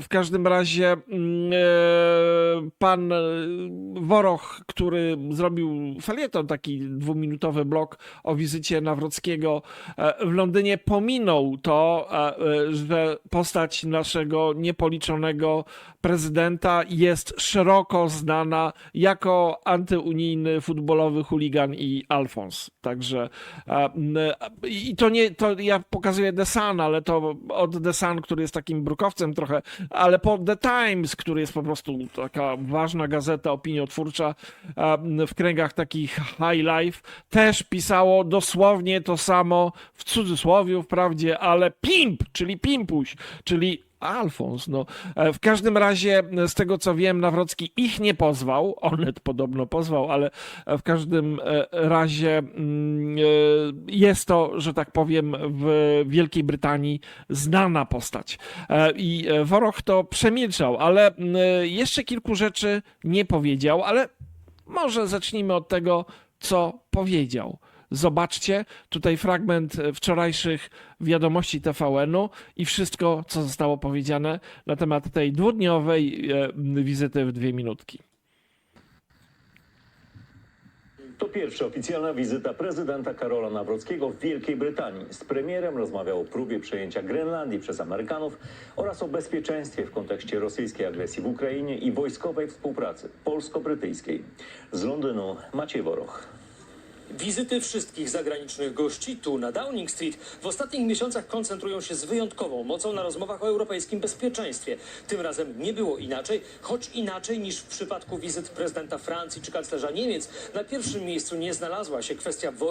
w każdym razie mm, e, pan e, Woroch, który zrobił felieton, taki dwuminutowy blok o wizycie Nawrockiego e, w Londynie, pominął to, że postać naszego niepoliczonego prezydenta jest szeroko znana jako antyunijny futbolowy chuligan i Alfons. Także i to nie, to ja pokazuję The Sun, ale to od The Sun, który jest takim brukowcem trochę, ale po The Times, który jest po prostu taka ważna gazeta opiniotwórcza w kręgach takich high life, też pisało dosłownie to samo w cudzysłowie wprawdzie, ale pimp, czyli pimpuś, czyli Alfons, no. E, W każdym razie, z tego co wiem, Nawrocki ich nie pozwał. Onet podobno pozwał, ale w każdym e, razie mm, e, jest to, że tak powiem, w Wielkiej Brytanii znana postać. E, I e, Woroch to przemilczał, ale mm, jeszcze kilku rzeczy nie powiedział, ale może zacznijmy od tego, co powiedział. Zobaczcie tutaj fragment e, wczorajszych wiadomości TVN-u i wszystko, co zostało powiedziane na temat tej dwudniowej e, wizyty w dwie minutki. To pierwsza oficjalna wizyta prezydenta Karola Nawrockiego w Wielkiej Brytanii. Z premierem rozmawiał o próbie przejęcia Grenlandii przez Amerykanów oraz o bezpieczeństwie w kontekście rosyjskiej agresji w Ukrainie i wojskowej współpracy polsko-brytyjskiej. Z Londynu Maciej Woroch. Wizyty wszystkich zagranicznych gości tu na Downing Street w ostatnich miesiącach koncentrują się z wyjątkową mocą na rozmowach o europejskim bezpieczeństwie. Tym razem nie było inaczej, choć inaczej niż w przypadku wizyt prezydenta Francji czy kanclerza Niemiec. Na pierwszym miejscu nie znalazła się kwestia wojny